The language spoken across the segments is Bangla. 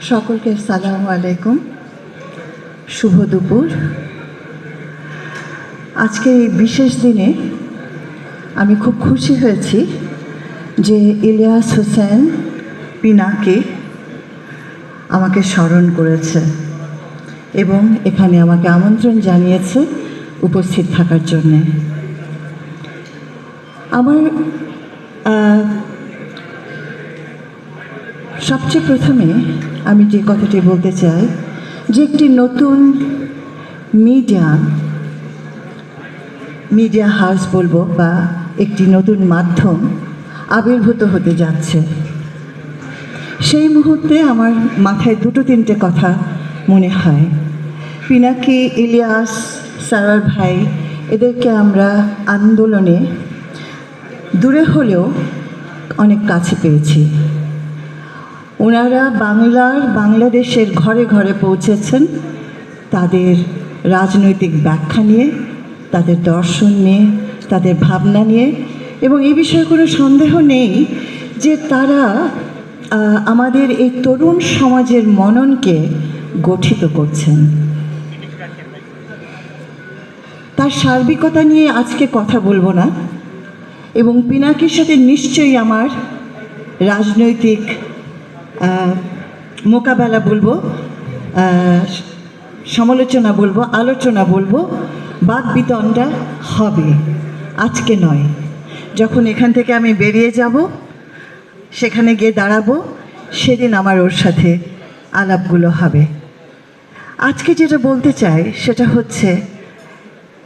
সকলকে সালাম আলাইকুম। শুভ দুপুর। আজকে এই বিশেষ দিনে আমি খুব খুশি হয়েছি যে ইলিয়াস হোসেন পিনাকে আমাকে স্মরণ করেছে এবং এখানে আমাকে আমন্ত্রণ জানিয়েছে উপস্থিত থাকার জন্যে। আমার সবচেয়ে প্রথমে আমি যে কথাটি বলতে চাই, যে একটি নতুন মিডিয়া মিডিয়া হাউস বলব বা একটি নতুন মাধ্যম আবির্ভূত হতে যাচ্ছে। সেই মুহূর্তে আমার মাথায় দুটো তিনটে কথা মনে হয়। পিনাকি, ইলিয়াস, সারার ভাই, এদেরকে আমরা আন্দোলনে দূরে হলেও অনেক কাছে পেয়েছি। ওনারা বাংলার, বাংলাদেশের ঘরে ঘরে পৌঁছেছেন তাদের রাজনৈতিক ব্যাখ্যা নিয়ে, তাদের দর্শন নিয়ে, তাদের ভাবনা নিয়ে এবং এ বিষয়ে কোনো সন্দেহ নেই যে তারা আমাদের এই তরুণ সমাজের মননকে গঠিত করছেন। তার সার্বিকতা নিয়ে আজকে কথা বলব না এবং পিনাকির সাথে নিশ্চয়ই আমার রাজনৈতিক মোকাবেলা বলব সমালোচনা বলব, আলোচনা বলব, বাদ বিতণ্ডা হবে, আজকে নয়। যখন এখান থেকে আমি বেরিয়ে যাব, সেখানে গিয়ে দাঁড়াবো, সেদিন আমার ওর সাথে আলাপগুলো হবে। আজকে যেটা বলতে চাই, সেটা হচ্ছে,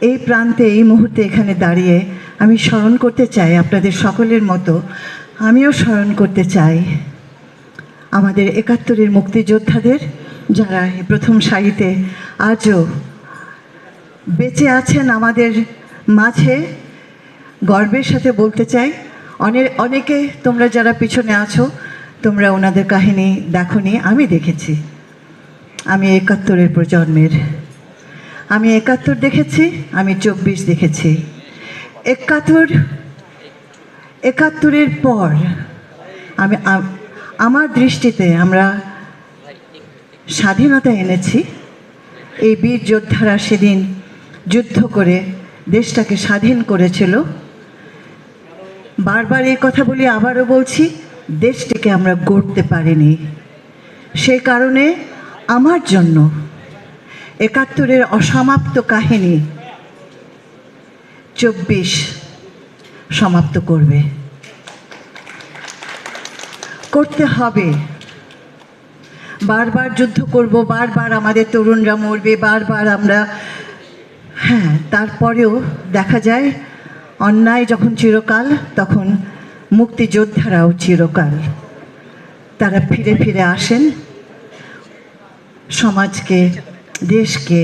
এই প্রান্তে, এই মুহূর্তে এখানে দাঁড়িয়ে আমি স্মরণ করতে চাই আপনাদের সকলের মতো, আমিও স্মরণ করতে চাই। আমাদের একাত্তরের মুক্তিযোদ্ধাদের, যারা প্রথম সারিতে আজও বেঁচে আছেন আমাদের মাঝে, গর্বের সাথে বলতে চাই অনেক অনেকে তোমরা যারা পিছনে আছো, তোমরা ওনাদের কাহিনী দেখনি, আমি দেখেছি। আমি একাত্তরের প্রজন্মের। আমি একাত্তর দেখেছি, আমি চব্বিশ দেখেছি। একাত্তর, একাত্তরের পর আমি আমার দৃষ্টিতে আমরা স্বাধীনতা এনেছি। এই বীর যোদ্ধারা সেদিন যুদ্ধ করে দেশটাকে স্বাধীন করেছিল। বারবার এই কথা বলি, আবারও বলছি, দেশটিকে আমরা গড়তে পারিনি। সে কারণে আমার জন্য একাত্তরের অসমাপ্ত কাহিনী চব্বিশ সমাপ্ত করবে। করতে হবে। বারবার যুদ্ধ করব, বারবার আমাদের তরুণরা মরবে, বারবার আমরা হ্যাঁ তারপরেও দেখা যায় অন্যায় যখন চিরকাল, তখন মুক্তিযোদ্ধারাও চিরকাল। তারা ফিরে ফিরে আসেন, সমাজকে, দেশকে,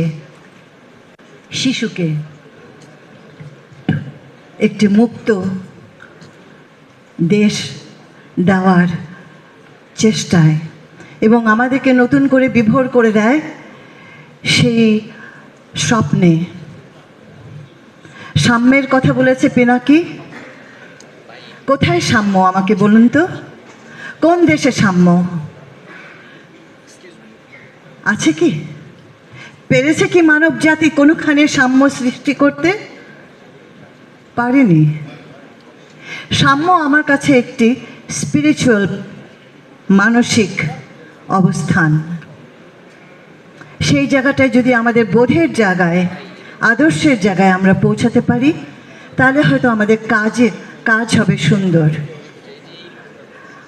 শিশুকে। একটি মুক্ত দেশ দেওয়ার চেষ্টায় এবং আমাদেরকে নতুন করে বিভোর করে দেয় সেই স্বপ্নে। সাম্যের কথা বলেছে পিনাকি। কোথায় সাম্য আমাকে বলুন তো? কোন দেশে সাম্য? আছে কি? পেরেছে কি মানব জাতি কোনোখানে সাম্য সৃষ্টি করতে? পারেনি। সাম্য আমার কাছে একটি স্পিরিচুয়াল মানসিক অবস্থান। সেই জায়গাটায় যদি আমাদের বোধের জায়গায়, আদর্শের জায়গায় আমরা পৌঁছাতে পারি, তাহলে হয়তো আমাদের কাজে কাজ হবে সুন্দর।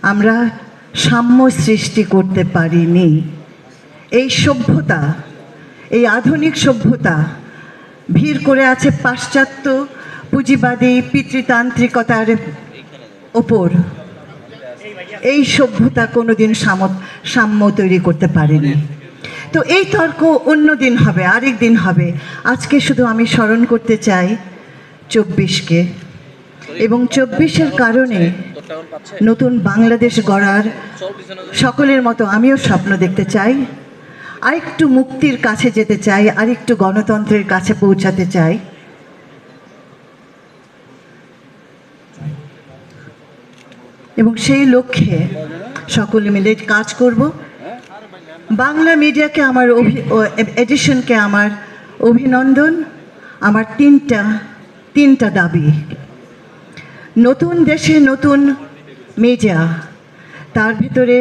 আমরা সাম্য সৃষ্টি করতে পারিনি। এই সভ্যতা, এই আধুনিক সভ্যতা, ভিড় করে আছে পাশ্চাত্য পুঁজিবাদী, পিতৃতান্ত্রিকতার ওপর। এই সভ্যতা কোনোদিন সাম সাম্য তৈরি করতে পারেনি। তো এই তর্ক অন্য দিন হবে, আরেক দিন হবে। আজকে শুধু আমি স্মরণ করতে চাই চব্বিশকে। এবং চব্বিশের কারণে নতুন বাংলাদেশ গড়ার সকলের মতো আমিও স্বপ্ন দেখতে চাই। আরেকটু মুক্তির কাছে যেতে চাই, আরেকটু গণতন্ত্রের কাছে পৌঁছাতে চাই। এবং সেই লক্ষ্যে সকলে মিলে কাজ করব। বাংলা মিডিয়াকে আমার অভি এডিশনকে আমার অভিনন্দন। আমার তিনটা তিনটা দাবি। নতুন দেশে নতুন মিডিয়া। তার ভিতরে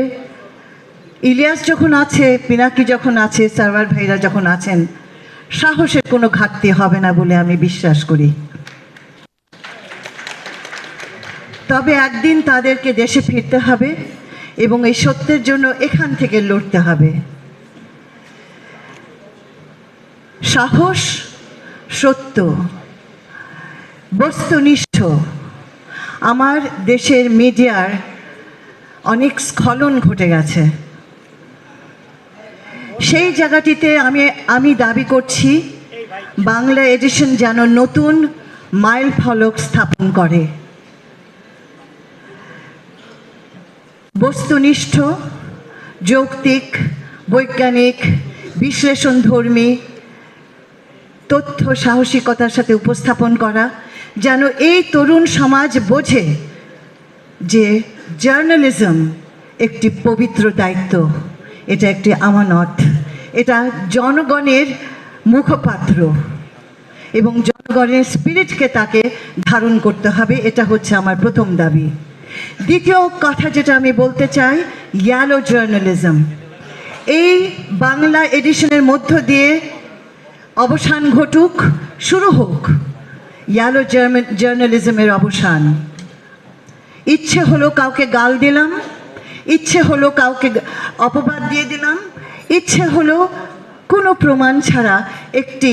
ইলিয়াস যখন আছে, পিনাকি যখন আছে সার্ভার ভাইরা যখন আছেন, সাহসের কোনো ঘাটতি হবে না বলে আমি বিশ্বাস করি। তবে একদিন তাদেরকে দেশে ফিরতে হবে এবং এই সত্যের জন্য এখান থেকে লড়তে হবে। সাহস সত্য বস্তুনিষ্ঠ আমার দেশের মিডিয়ার অনেক স্খলন ঘটে গেছে। সেই জায়গাটিতে আমি আমি দাবি করছি, বাংলা এডিশন যেন নতুন মাইল ফলক স্থাপন করে। বস্তুনিষ্ঠ, যৌক্তিক, বৈজ্ঞানিক, বিশ্লেষণধর্মী তথ্য সাহসিকতার সাথে উপস্থাপন করা যেন এই তরুণ সমাজ বোঝে যে জার্নালিজম একটি পবিত্র দায়িত্ব। এটা একটি আমানত। এটা জনগণের মুখপাত্র এবং জনগণের স্পিরিটকে তাকে ধারণ করতে হবে। এটা হচ্ছে আমার প্রথম দাবি। দ্বিতীয় কথা যেটা আমি বলতে চাই, ইয়ালো জার্নালিজম এই বাংলা এডিশনের মধ্য দিয়ে অবসান ঘটুক, শুরু হোক, ইয়ালো জার্নালিজমের অবসান। ইচ্ছে হলো কাউকে গাল দিলাম, ইচ্ছে হলো কাউকে অপবাদ দিয়ে দিলাম, ইচ্ছে হলো কোনো প্রমাণ ছাড়া একটি